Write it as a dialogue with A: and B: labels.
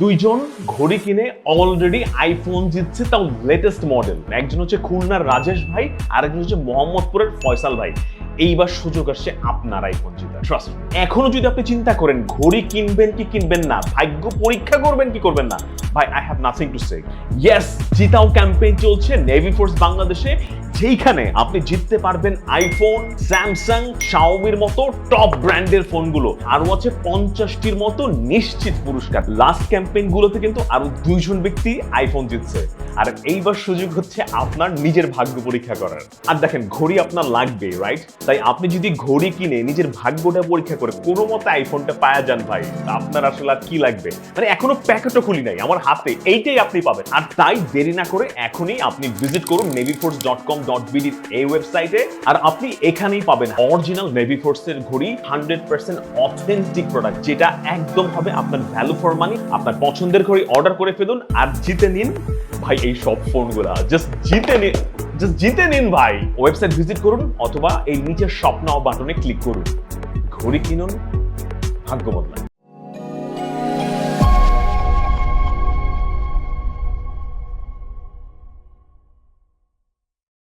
A: দুইজন ঘড়ি কিনে অলরেডি আইফোন জিতছে তাও লেটেস্ট মডেল একজন হচ্ছে খুলনার রাজেশ ভাই আর একজন হচ্ছে মোহাম্মদপুরের ফয়সাল ভাই। এইবার সুযোগ আসছে আপনার আইফোন জিতার। ট্রাস্ট এখনও যদি আপনি চিন্তা করেন ঘড়ি কিনবেন কি কিনবেন না, ভাগ্য পরীক্ষা করবেন কি করবেন না, ভাই I have nothing to say yes জিতাও campaign চলছে নেভি ফোর্স বাংলাদেশে যেইখানে আপনি জিততে পারবেন আইফোন স্যামসাং শাওমির মতো টপ ব্র্যান্ডের ফোনগুলো। আরও আছে পঞ্চাশটির মতো নিশ্চিত পুরস্কার। লাস্ট ক্যাম্পেইন গুলোতে কিন্তু আরও দুইজন ব্যক্তি আইফোন জিতছে। আর এইবার সুযোগ হচ্ছে আপনার নিজের ভাগ্য পরীক্ষা করার। আর দেখেন, ঘড়ি আপনার লাগবে রাইট তাই আপনি যদি ঘড়ি কিনে নিজের ভাগ্যটা পরীক্ষা করে কোনো মতে আইফোনটা পাওয়া যান ভাই আপনার আসলে আর কি লাগবে? মানে এখনও প্যাকেটও খুলি নাই, আমার হাতে এইটাই আপনি পাবেন। আর তাই দেরি না করে এখনই আপনি ভিজিট করুন navy force dot com dot BD এই ওয়েবসাইটে আর আপনি এখানেই পাবেন অরিজিনাল নেভিফোর্স এর ঘড়ি হান্ড্রেড পার্সেন্ট অথেন্টিক প্রোডাক্ট যেটা একদম হবে আপনার ভ্যালু ফর মানি আপনার পছন্দের ঘড়ি অর্ডার করে ফেলুন, আর জিতে নিন ভাই, এই সব ফোনগুলা। জাস্ট জিতে নিন জাস্ট জিতে নিন ভাই। ওয়েবসাইট ভিজিট করুন অথবা এই নিচের স্বপ্ন বাটনে ক্লিক করুন। ঘড়ি কিনুন, ভাগ্য বদলান